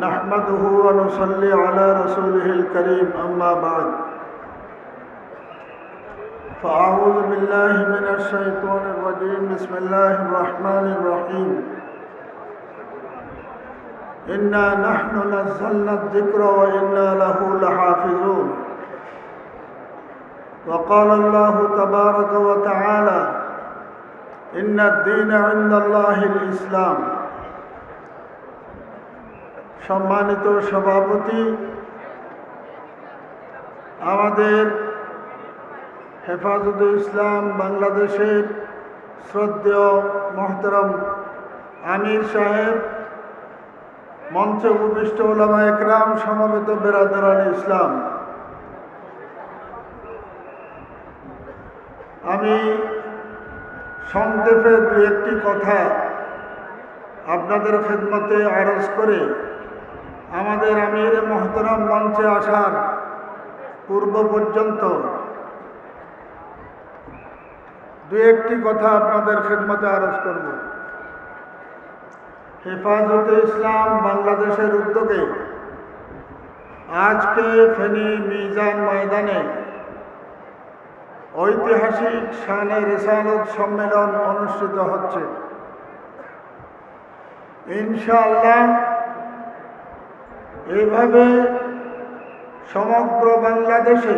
نحمده ونصلي على رسوله الكريم أما بعد. فأعوذ بالله من الشيطان الرجيم. بسم الله الرحمن الرحيم. إنا نحن نزلنا الذكر وإنا له لحافظون. وقال الله تبارك وتعالى إن الدين عند الله الإسلام. সম্মানিত সভাপতি, আমাদের হেফাজতে ইসলাম বাংলাদেশের শ্রদ্ধেয় মহতরম আমির সাহেব, মঞ্চে উপবিষ্ট ওলামা একরাম, সমবেত বেরাদারান ইসলাম। আমি সংক্ষেপে দু একটি কথা আপনাদের খেদমতে আরজ করে আমাদের আমির মহতরম মঞ্চে আসার পূর্ব পর্যন্ত দু একটি কথা আপনাদের খেদমতে আরজ করব। হেফাজতে ইসলাম বাংলাদেশের উদ্যোগে আজকে ফেনী মিজান ময়দানে ঐতিহাসিক শানে রেসালত সম্মেলন অনুষ্ঠিত হচ্ছে। ইনশাআল্লাহ এইভাবে সমগ্র বাংলাদেশে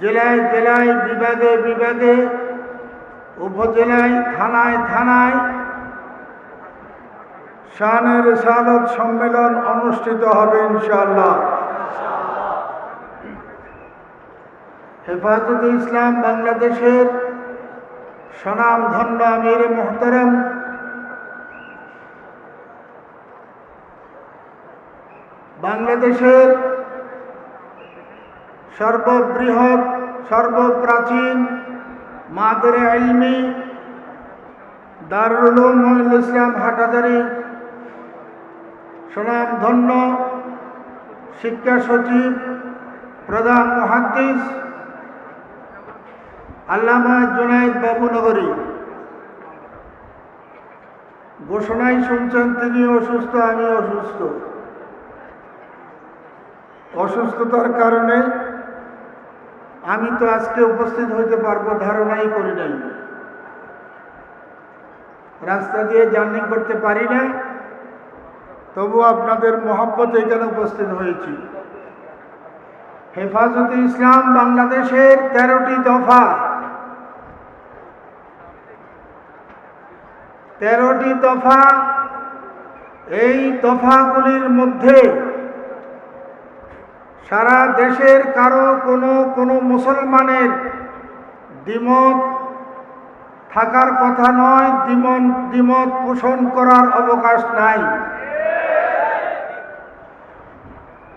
জেলায় জেলায়, বিভাগে বিভাগে, উপজেলায়, থানায় থানায় শানের সালত সম্মেলন অনুষ্ঠিত হবে ইনশাআল্লাহ। হেফাজতে ইসলাম বাংলাদেশের সনাম ধন্য আমির মোহতারাম বাংলাদেশের সর্ববৃহৎ, সর্বপ্রাচীন মাদের আলমি দারুল উলুম ইসলাম হাটাদারি সুনাম ধন্য শিক্ষা সচিব, প্রধান মহাদ্দিস, আল্লামা জুনায়দ বাবুনগরী। ঘোষণায় শুনছেন তিনি অসুস্থ আমি অসুস্থ অসুস্থতার কারণে আমি তো আজকে উপস্থিত হইতে পারব, ধারণাই করি নাই। রাস্তা দিয়ে জার্নি করতে পারি না তবু আপনাদের মহব্বত এখানে উপস্থিত হয়েছি। হেফাজতে ইসলাম বাংলাদেশের তেরোটি দফা। তেরোটি দফা, এই দফাগুলির মধ্যে সারা দেশের কারও কোনো কোনো মুসলমানের দ্বিমত থাকার কথা নয়, দ্বিমত দ্বিমত পোষণ করার অবকাশ নাই।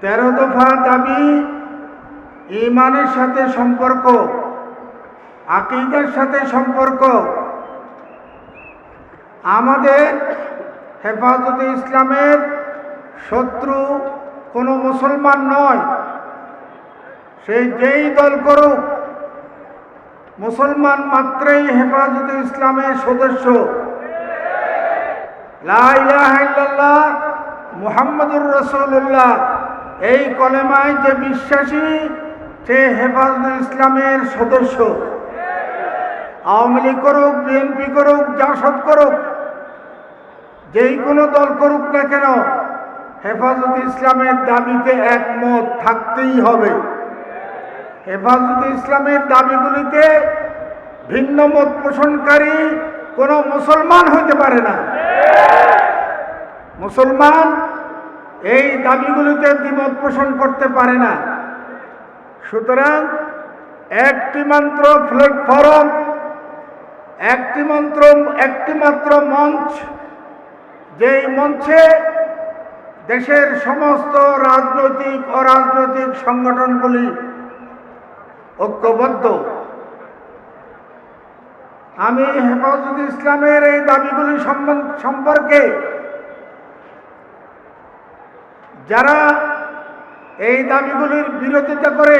তেরো দফা দাবি, ইমানের সাথে সম্পর্ক, আকিদার সাথে সম্পর্ক। আমাদের হেফাজতে ইসলামের শত্রু কোনো মুসলমান নয়। সে যেই দল করুক, মুসলমান মাত্রেই হেফাজতে ইসলামের সদস্য। লাহ মুহাম্মদুর রসুল্লাহ এই কলেমায় যে বিশ্বাসী, সে হেফাজত ইসলামের সদস্য। আওয়ামী লীগ করুক, বিএনপি করুক, জাসদ করুক, যেই কোনো দল করুক না কেন, হেফাজত ইসলামের দাবিতে একমত থাকতেই হবে। হেফাজত ইসলামের দাবিগুলিতে ভিন্ন মত পোষণকারী কোনো মুসলমান হতে পারে না। মুসলমান এই দাবিগুলিতে দ্বিমত পোষণ করতে পারে না। সুতরাং একটি মাত্র প্ল্যাটফর্ম একটি মন্ত্র একটি মাত্র মঞ্চ, যেই মঞ্চে দেশের সমস্ত রাজনৈতিক, অরাজনৈতিক সংগঠনগুলি ঐক্যবদ্ধ। আমি হেফাজত ইসলামের এই দাবিগুলি সম্পর্কে যারা এই দাবিগুলির বিরোধিতা করে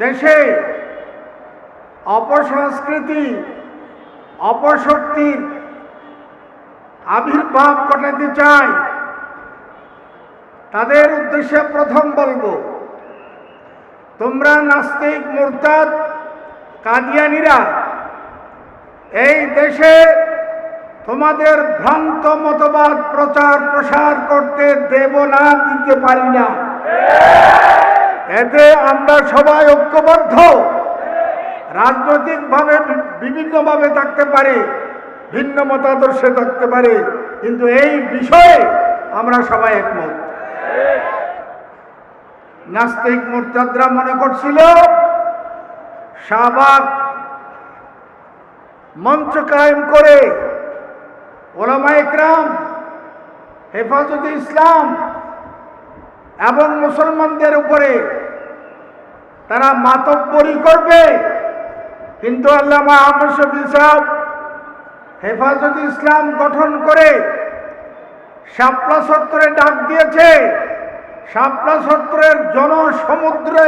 দেশে অপসংস্কৃতি, অপশক্তির আবির্ভাব ঘটাতে চায়, তাদের উদ্দেশ্যে প্রথম বলব। তোমরা নাস্তিক, মোরতাদ, কাদিয়ানিরা, এই দেশে তোমাদের ভ্রান্ত মতবাদ প্রচার প্রসার করতে দেব না, দিতে পারি না। এতে আমরা সবাই ঐক্যবদ্ধ। রাজনৈতিকভাবে বিভিন্নভাবে থাকতে পারে, ভিন্ন মতাদর্শে থাকতে পারে, কিন্তু এই বিষয়ে আমরা সবাই একমত। নাস্তিক মোরতাদরা মনে করছিল, শাহবাগ মঞ্চ কায়েম করে ওলামা ইকরাম, হেফাজত ইসলাম এবং মুসলমানদের উপরে তারা মাতব্বরি করবে। কিন্তু আল্লামা আহমদ শফি সাহেব হেফাজত ইসলাম গঠন করে শাপলা সত্তরে ডাক দিয়েছে। শাপলা সত্তরের জনসমুদ্রে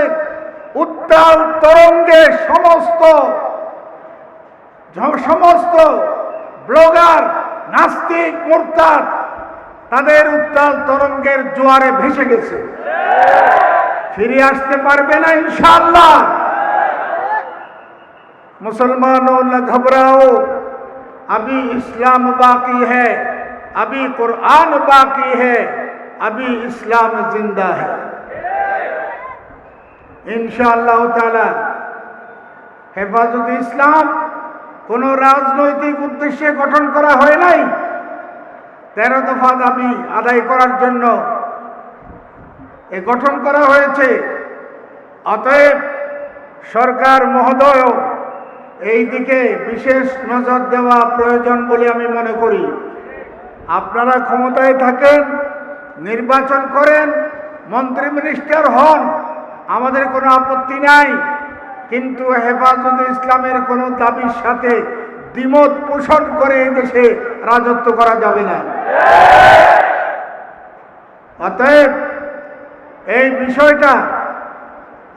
উত্তাল তরঙ্গে সমস্ত য- সমস্ত ব্লগার নাস্তিক মোরতাদ তাদের উত্তাল তরঙ্গের জোয়ারে ভেসে গেছে ফিরে আসতে পারবে না ইনশাআল্লাহ मुसलमानों न घबराओ अभी इस्लाम बाकी है अभी कुरान बाकी है अभी इस्लाम जिंदा है ইনশাআল্লাহ তাআলা হেফাজত ইসলাম কোনো রাজনৈতিক উদ্দেশ্যে গঠন করা হয় নাই তেরো দফা দাবি আদায় করার জন্য এ গঠন করা হয়েছে অতএব সরকার মহোদয় এই দিকে বিশেষ নজর দেওয়া প্রয়োজন বলে আমি মনে করি আপনারা ক্ষমতায় থাকেন নির্বাচন করেন, মন্ত্রী মিনিস্টার হন, আমাদের কোনো আপত্তি নাই। কিন্তু হেফাজত ইসলামের কোনো দাবির সাথে দ্বিমত পোষণ করে দেশে রাজত্ব করা যাবে না। অতএব এই বিষয়টা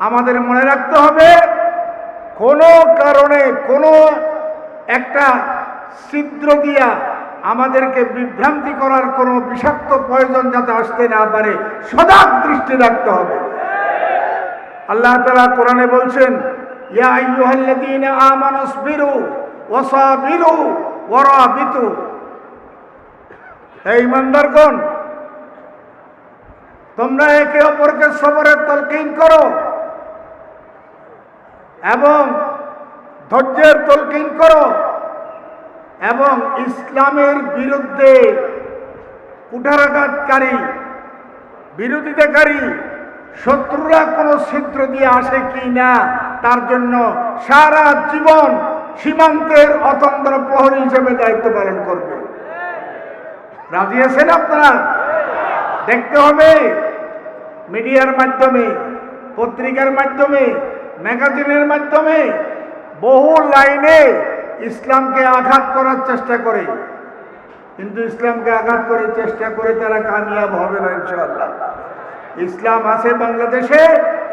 আমাদের মনে রাখতে হবে। কোনো কারণে কোনো একটা ছিদ্র দিয়া আমাদেরকে বিভ্রান্তি করার কোনো বিষাক্ত প্রয়োজন যাতে আসতে না পারে, সজাগ দৃষ্টি রাখতে হবে। আল্লাহ তালা কোরআনে বলছেন তোমরা একে অপরকে সবরের তলকিন করো এবং ধৈর্যের তলকিন করো। এবং ইসলামের বিরুদ্ধে কুঠারাঘাতকারী, বিরোধিতাকারী শত্রুরা কোনো ছিদ্র দিয়ে আসে কি না, তার জন্য সারা জীবন সীমান্তের অতন্ত্র প্রহরী হিসেবে দায়িত্ব পালন করবে। রাজি আছেন আপনারা? দেখতে হবে মিডিয়ার মাধ্যমে, পত্রিকার মাধ্যমে, ম্যাগাজিনের মাধ্যমে, বহু লাইনে ইসলামকে আঘাত করার চেষ্টা করে। কিন্তু ইসলামকে আঘাত করে চেষ্টা করে তারা কামিয়াব হবে না, ইনশাআল্লাহ। ইসলাম আছে বাংলাদেশে,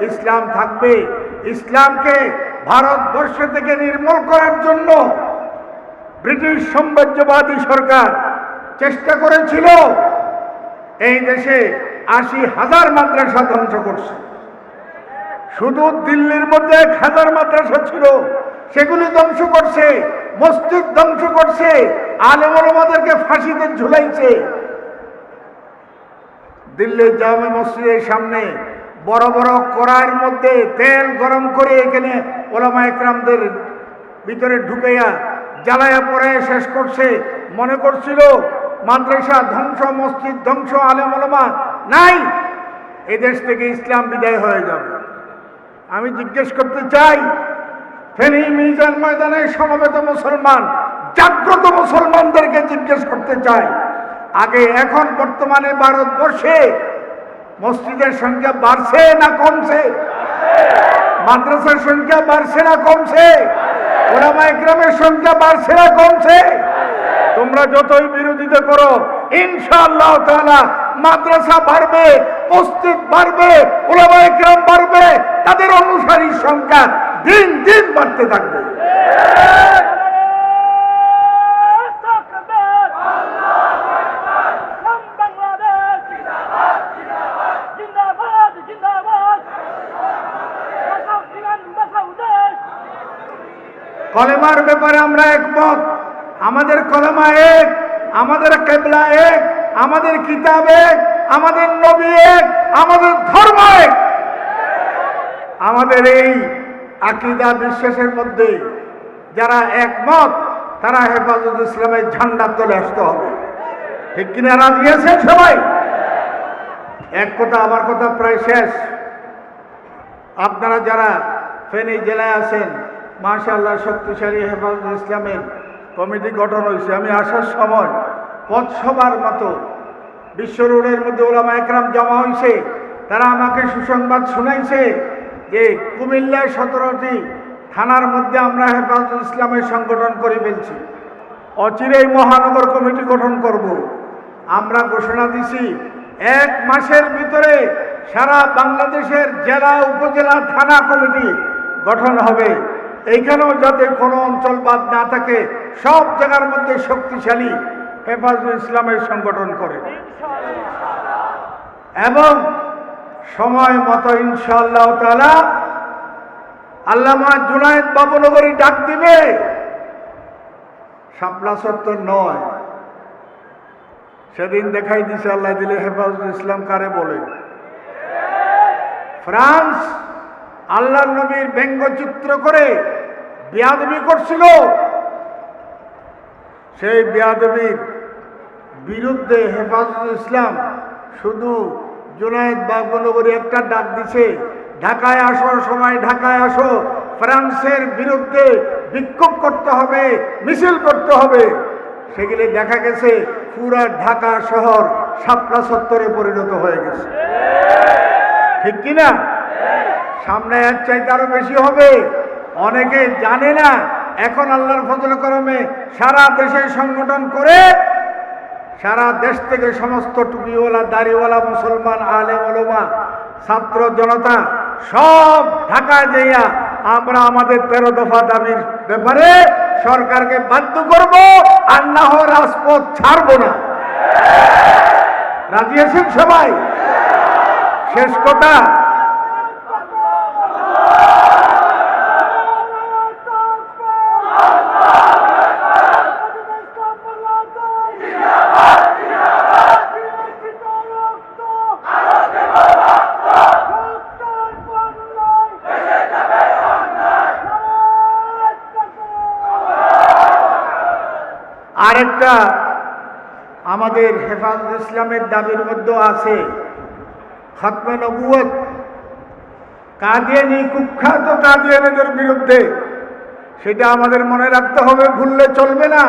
ইসলাম থাকবে। ইসলামকে ভারতবর্ষ থেকে নির্মূল করার জন্য ব্রিটিশ সাম্রাজ্যবাদী সরকার চেষ্টা করেছিল। এই দেশে আশি হাজার মাদ্রাসা ধ্বংস করছে। শুধু দিল্লির মধ্যে এক হাজার মাদ্রাসা ছিল, সেগুলি ধ্বংস করছে। মসজিদ ধ্বংস করছে আলেমদেরকে ফাঁসিতে ঝুলাইছে। দিল্লির জামে মসজিদের সামনে বড় বড় কড়াইয়ের মধ্যে তেল গরম করে এখানে ওলামা একরামদের ভিতরে ঢুকাইয়া জ্বালায়া পড়ে শেষ করছে। মনে করছিল, মাদ্রাসা ধ্বংস, মসজিদ ধ্বংস, আলেম ওলামা নাই, এদেশ থেকে ইসলাম বিদায় হয়ে যাবে। আমি জিজ্ঞেস করতে চাই ফেনী মিজান ময়দানে সমবেত মুসলমান, জাগ্রত মুসলমানদেরকে জিজ্ঞেস করতে চাই আগে এখন বর্তমানে ভারতবর্ষে মসজিদের সংখ্যা বাড়ছে না কমছে? মাদ্রাসার সংখ্যা বাড়ছে না কমছে? ওলামা সংখ্যা বাড়ছে না কমছে? তোমরা যতই বিরোধিতা করো, ইনশাআল্লাহ তাআলা মাদ্রাসা বাড়বে, মসজিদ বাড়বে ওলামা একরাম বাড়বে, তাদের অনুসারীর সংখ্যা দিন দিন বাড়তে থাকবে। কলেমার ব্যাপারে আমরা একমত। আমাদের কলেমা এক, আমাদের কেবলা এক, আমাদের কিতাব এক, আমাদের নবী এক, আমাদের ধর্ম এক। আমাদের এই আকিদা বিশ্বাসের মধ্যে যারা একমত, তারা হেফাজত ইসলামের ঝান্ডা তোলে আসতে হবে। ঠিক কিনা রাজি আছেন সবাই? এক কথা, আমার কথা প্রায় শেষ। আপনারা যারা ফেনী জেলায় আছেন, মাশাআল্লাহ শক্তিশালী হেফাজত ইসলামের কমিটি গঠন হয়েছে। আমি আসার সময় পথসভার মতো বিশ্ব রোডের মধ্যে ওলামা একরাম জমা হয়েছে। তারা আমাকে সুসংবাদ শুনাইছে। যে কুমিল্লার সতেরোটি থানার মধ্যে আমরা হেফাজত ইসলামের সংগঠন করে ফেলছি। অচিরেই মহানগর কমিটি গঠন করব। আমরা ঘোষণা দিছি, এক মাসের ভিতরে সারা বাংলাদেশের জেলা, উপজেলা, থানা কমিটি গঠন হবে। এইখানেও যাতে কোনো অঞ্চল বাদ না থাকে, সব জায়গার মধ্যে শক্তিশালী হেফাজত ইসলামের সংগঠন করে। এবং সময় মতো ইনশাআল্লাহ তালা আল্লামা জুনায়দ বাবুনগরী ডাক দিবে। শাপলা সত্তর নয়। সেদিন দেখাই দিছে, আল্লাহ দিলে হেফাজত ইসলাম কারে বলে? ফ্রান্স আল্লাহ নবীর ব্যঙ্গচিত্র করে বিয়াদবি করছিল। সেই বিয়াদবির বিরুদ্ধে হেফাজত ইসলাম শুধু জুনায়দ বাবুনগরী একটা ডাক দিছে, ঢাকায় আসো, সময় ঢাকায় আসো। ফ্রান্সের বিরুদ্ধে বিক্ষোভ করতে হবে, মিছিল করতে হবে। সেগুলি দেখা গেছে, পুরা ঢাকা শহর শাপলা সত্তরে পরিণত হয়ে গেছে। ঠিক কিনা সামনে এর চাইতে আরও বেশি হবে। অনেকে জানে না, এখন আল্লাহর ফজল করমে সারা দেশে সংগঠন করে সারা দেশ থেকে সমস্ত টুপিওয়ালা, দাড়িওয়ালা, মুসলমান আলে ওলমা, ছাত্র, জনতা, সব ঢাকায় যাইয়া আমরা আমাদের তেরো দফা দাবির ব্যাপারে সরকারকে বাধ্য করব আর না হয় রাজপথ ছাড়বো না। রাজি আছেন সবাই? শেষ কথা আরেকটা আমাদের হেফাজ ইসলামের দাবির মধ্যে আছে। খতমে নবুয়ত কাদিয়ানি কুখ্যাত কাদিয়ানিদের বিরুদ্ধে। সেটা আমাদের মনে রাখতে হবে, ভুললে চলবে না।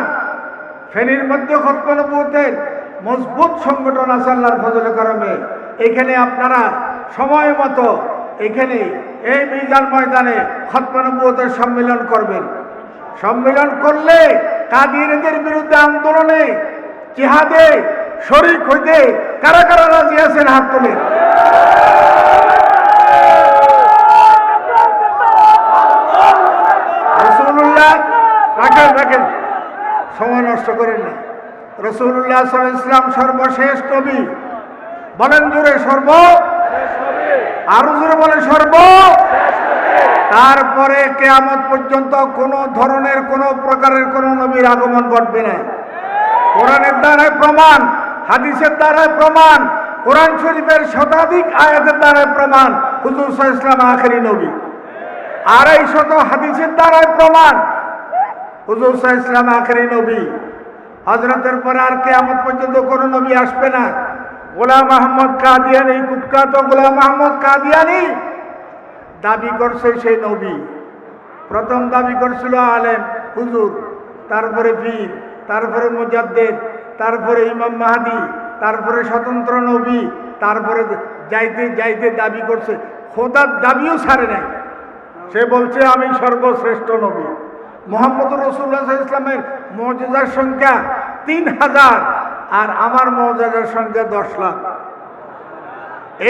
ফেনীর মধ্যে খতমে নবুয়তের মজবুত সংগঠন আছে আল্লাহর ফজলে করমে এখানে আপনারা সময় মতো এখানে এই মিজান ময়দানে খতমে নবুয়তের সম্মেলন করবেন। সম্মেলন করলে কাদিয়ানিদের বিরুদ্ধে আন্দোলনে জিহাদে শরিক হইতে কারা কারা রাজি আছেন হাত তুলে রসুল্লাহ রাখেন রাখেন। সময় নষ্ট করেন না। রসুল্লাহ ইসলাম সর্বশেষ কবি বলেন জোরে সর্ব। আরও জোরে বলে সর্ব। তারপরে কেয়ামত পর্যন্ত কোনো ধরনের, কোনো প্রকারের কোনো নবীর আগমন ঘটবে না। কোরআনের দ্বারায় প্রমাণ, হাদিসের দ্বারায় প্রমাণ, কোরআন শরীফের শতাধিক আয়াতের দ্বারায় প্রমাণ হুজুর ইসলাম আখেরি নবী। আড়াই শত হাদিসের দ্বারায় প্রমাণ হুজুর ইসলাম আখেরি নবী। হজরতের পরে আর কেয়ামত পর্যন্ত কোনো নবী আসবে না। গোলাম আহমদ কাদিয়ানি, কুখ্যাত গোলাম আহমদ কাদিয়ানি দাবি করছে সেই নবী। প্রথম দাবি করছিল আলেম, হুজুর, তারপরে পীর, তারপরে মুজাদ্দেদ, তারপরে ইমাম মাহাদি, তারপরে স্বতন্ত্র নবী, তারপরে যাইতে যাইতে দাবি করছে। খোদার দাবিও ছাড়ে নাই। সে বলছে, আমি সর্বশ্রেষ্ঠ নবী। মোহাম্মদ রসুল্লাহ ইসলামের মর্যাদার সংখ্যা তিন হাজার, আর আমার মর্যাদার সংখ্যা দশ লাখ।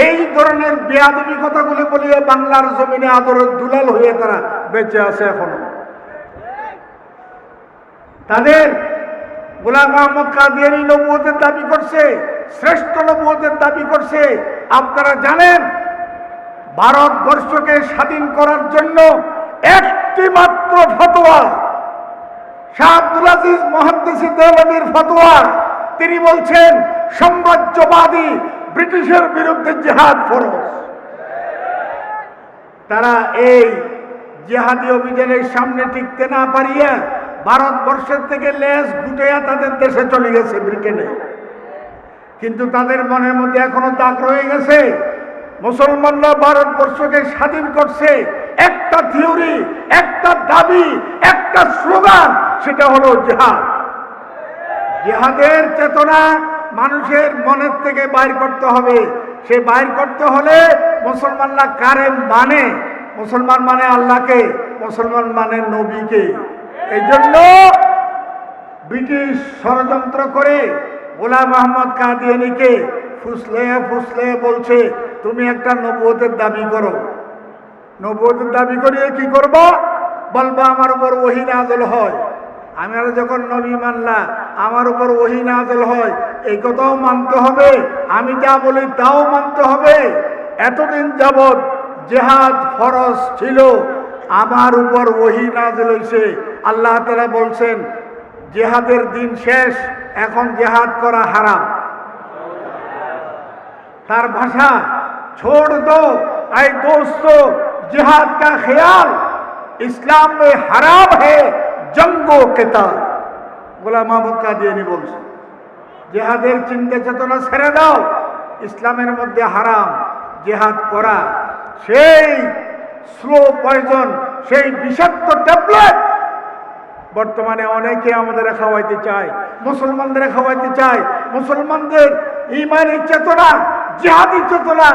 এই ধরনের বেয়াদবি কথাগুলি বলিয়ে বাংলার জমিনে আদরের দুলাল হয়ে তারা বেঁচে আছে এখনও। তাদের গোলাম মোহাম্মদ কাদিয়ানি নবুয়তের দাবি করছে, শ্রেষ্ঠ নবুয়তের দাবি করছে। আপনারা জানেন, ভারতবর্ষকে স্বাধীন করার জন্য এক একটি মাত্র ফতোয়া, শাহ আব্দুল আজিজ মহাদ্দেশি দেওয়ানির ফতোয়া তিনি বলছেন, সাম্রাজ্যবাদী ব্রিটিশের বিরুদ্ধে জেহাদ ফরজ। তারা এই জেহাদি অভিযানের সামনে টিকতে না পারিয়া ভারতবর্ষের থেকে লেজ গুটাইয়া তাদের দেশে চলে গেছে ব্রিটেনে। কিন্তু তাদের মনের মধ্যে এখনও দাগ রয়ে গেছে। মুসলমানরা ভারতবর্ষকে স্বাধীন করছে। একটা থিওরি, একটা দাবি, একটা স্লোগান, সেটা হলো জেহাদ। জেহাদের চেতনা মানুষের মনের থেকে বাইর করতে হবে। সে বাইর করতে হলে মুসলমানরা কারে মানে। মুসলমান মানে আল্লাহকে, মুসলমান মানে নবীকে। এই জন্য ব্রিটিশ ষড়যন্ত্র করে গোলাম মোহাম্মদ কাদিয়ানিকে ফুসলে ফুসলে বলছে, তুমি একটা নবুয়তের দাবি করো। নবুয়তের দাবি করিয়ে কি করব? বলবা, আমার উপর ওহি নাজল হয়। আমার যখন নবী মানলা আমার উপর ওহি নাজল হয়, এই কথাও মানতে হবে। আমি যা বলি তাও মানতে হবে। এতদিন যাবৎ জেহাদ ফরজ ছিল, আমার উপর ওহি নাজল হয়েছে আল্লাহ তালা বলছেন, জেহাদের দিন শেষ, এখন জেহাদ করা হারাম। তার ভাষা ছোড় দো আই দোস্ত, জেহাদ কা খেয়াল, ইসলাম হারাম হ্যাঁ জঙ্গ কেতা গোলাম মাহমুদ কাদিয়ানি বলছে, জেহাদের চিন্তা চেতনা ছেড়ে দাও, ইসলামের মধ্যে হারাম জেহাদ করা। সেই স্লো পয়জন, সেই বিষাক্ত ট্যাবলেট বর্তমানে অনেকে আমাদের খাওয়াইতে চায় মুসলমানদের খাওয়াইতে চায়। মুসলমানদের ইমানি চেতনা, জেহাদি চেতনা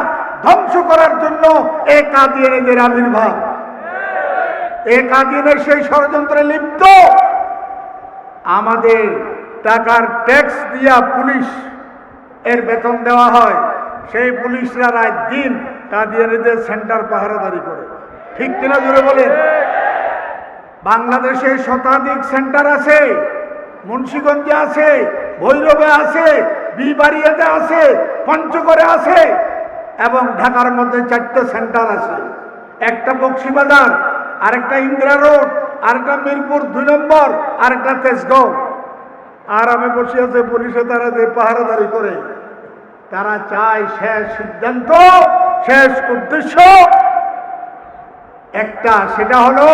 ধ্বংস করার জন্য এ কাদিয়ানিদের আবির্ভাব। এই কাদিয়ানের সেই ষড়যন্ত্রে লিপ্ত। আমাদের টাকার ট্যাক্স দিয়া পুলিশ এর বেতন দেওয়া হয়। সেই পুলিশরা রাত দিন কাদিয়ানিদের সেন্টার পাহারাদারি করে। ঠিক কিনা জুড়ে বলেন? বাংলাদেশে শতাধিক সেন্টার আছে, মুন্সীগঞ্জে আছে, ভৈরবে আছে, বিবাড়িয়াতে আছে, পঞ্চগড়ে আছে, এবং ঢাকার মধ্যে চারটে সেন্টার আছে। একটা বক্সিবাজার আরেকটা ইন্দিরা রোড, আরেকটা মিরপুর দুই নম্বর, আরেকটা তেজগাঁও। আর আমি বসে আছে পুলিশে, তারা যে পাহারাদারি করে। তারা চায় শেষ সিদ্ধান্ত, শেষ উদ্দেশ্য। একটা, সেটা হলো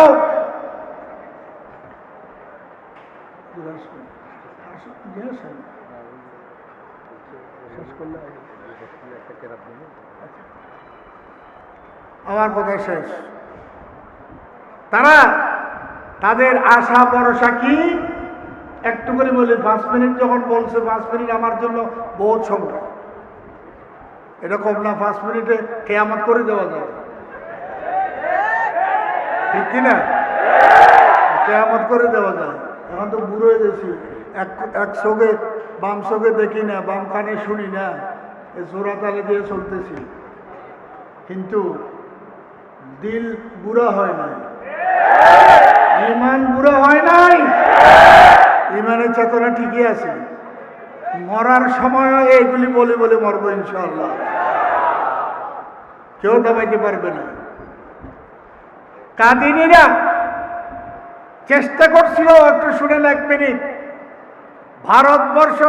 আমার কথা শেষ। তারা তাদের আশা ভরসা কি? একটু করে বলি পাঁচ মিনিট যখন বলছে পাঁচ মিনিট আমার জন্য বহুত এটা কম না পাঁচ মিনিটে কেয়ামত করে দেওয়া যায়। ঠিক কিনা কেয়ামত করে দেওয়া যায়। এখন তো বুড়ো হয়ে গেছি। এক এক চোখে বাম চোখে দেখি না, বাম কানে শুনি না। এ জোড়া তালে দিয়ে চলতেছি। কিন্তু দিল বুড়া হয় নাই। ইমান বুড়া হয় নাই? ইমানের চেতনা ঠিকই আছে। মরার সময়ও এইগুলি বলে বলে মরবো ইনশাল্লাহ কেউ দাবাইতে পারবে না। কাদিনীরা চেষ্টা করছিল একটু শুনেন এক মিনিট। ভারতবর্ষ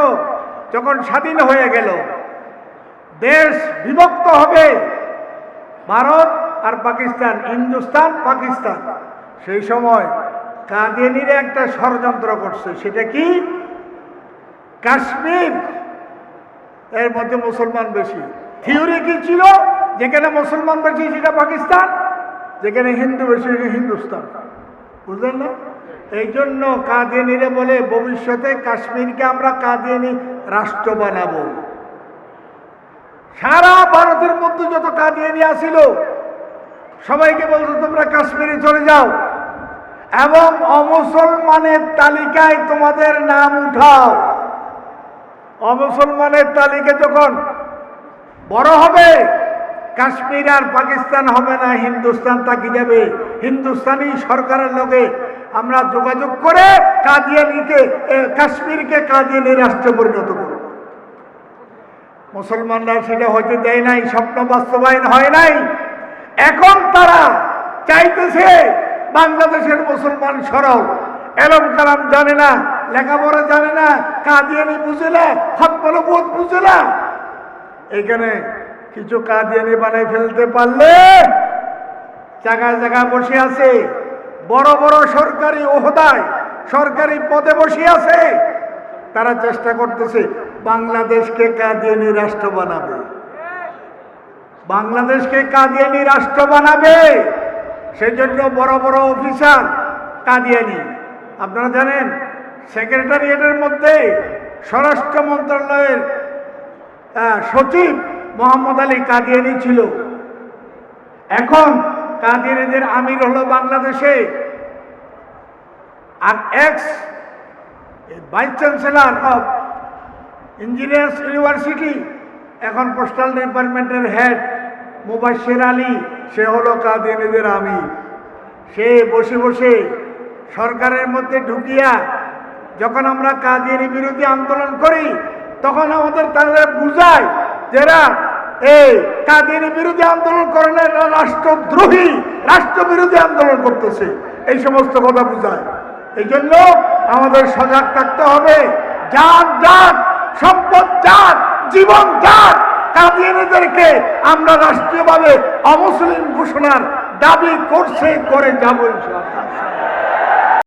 যখন স্বাধীন হয়ে গেল, দেশ বিভক্ত হবে। ভারত আর পাকিস্তান হিন্দুস্তান পাকিস্তান। সেই সময় কাদিয়ানিরা একটা ষড়যন্ত্র করছে, সেটা কি? কাশ্মীর। এর মধ্যে মুসলমান বেশি। থিওরি কি ছিল? যেখানে মুসলমান বেশি সেটা পাকিস্তান, যেখানে হিন্দু বেশি হিন্দুস্তান। বুঝলেন না? এই জন্য কাদিয়ানিরা বলে, ভবিষ্যতে কাশ্মীরকে আমরা কাদিয়ানি রাষ্ট্র বানাবো। সারা ভারতের মধ্যে যত কাদিয়ানি আসিল, সবাইকে বলতো তোমরা কাশ্মীরে চলে যাও। এবং অমুসলমানের তালিকায় তোমাদের নাম উঠাও। অমুসলমানের তালিকা যখন বড় হবে কাশ্মীর আর পাকিস্তান হবে না হিন্দুস্তান তাকি যাবে। হিন্দুস্তানি সরকারের লোকে আমরা যোগাযোগ করে কাদিয়ানিকে এ, কাশ্মীরকে কাদিয়ানি রাষ্ট্রে পরিণত করব। মুসলমানরা সেটা হয়তো দেয় নাই স্বপ্ন বাস্তবায়ন হয় নাই। এখন তারা চাইতেছে বাংলাদেশের মুসলমান সরল। এলম কালাম জানে না, লেখাপড়া জানে না, কাদিয়ানি বুঝে না হকমল বোধ বুঝে না। এখানে কিছু কাদিয়ানি বানাই ফেলতে পারলে জায়গায় জায়গায় বসে আছে। বড় বড় সরকারি ওহদায়, সরকারি পদে বসে আছে। তারা চেষ্টা করতেছে, বাংলাদেশকে কাদিয়ানি রাষ্ট্র বানাবে। বাংলাদেশকে কাদিয়ানি রাষ্ট্র বানাবে। সেজন্য বড় বড় অফিসার কাদিয়ানি। আপনারা জানেন, সেক্রেটারিয়েটের মধ্যে স্বরাষ্ট্র মন্ত্রণালয়ের সচিব মোহাম্মদ আলী কাদিয়ানি ছিল। এখন কাদিয়ানিদের আমির হলো বাংলাদেশে। আর ex vice chancellor of engineers university এখন পোস্টাল ডিপার্টমেন্টের হেড মুবাশির আলী। সে হলো কাদিয়ানিদের আমি। সে বসে বসে সরকারের মধ্যে ঢুকিয়া যখন আমরা কাদিয়ানি বিরোধী আন্দোলন করি, তখন আমাদের তাদের বুঝায় যারা এই কাদিয়ানি বিরোধী আন্দোলন করে না রাষ্ট্রদ্রোহী, রাষ্ট্রবিরোধী আন্দোলন করতেছে। এই সমস্ত কথা বুঝায়। এই জন্য আমাদের সজাগ থাকতে হবে। যার যার সম্পদ যার জীবন যার কাদিয়ানিদেরকে আমরা রাষ্ট্রীয়ভাবে অমুসলিম ঘোষণার দাবি করছে করে যাব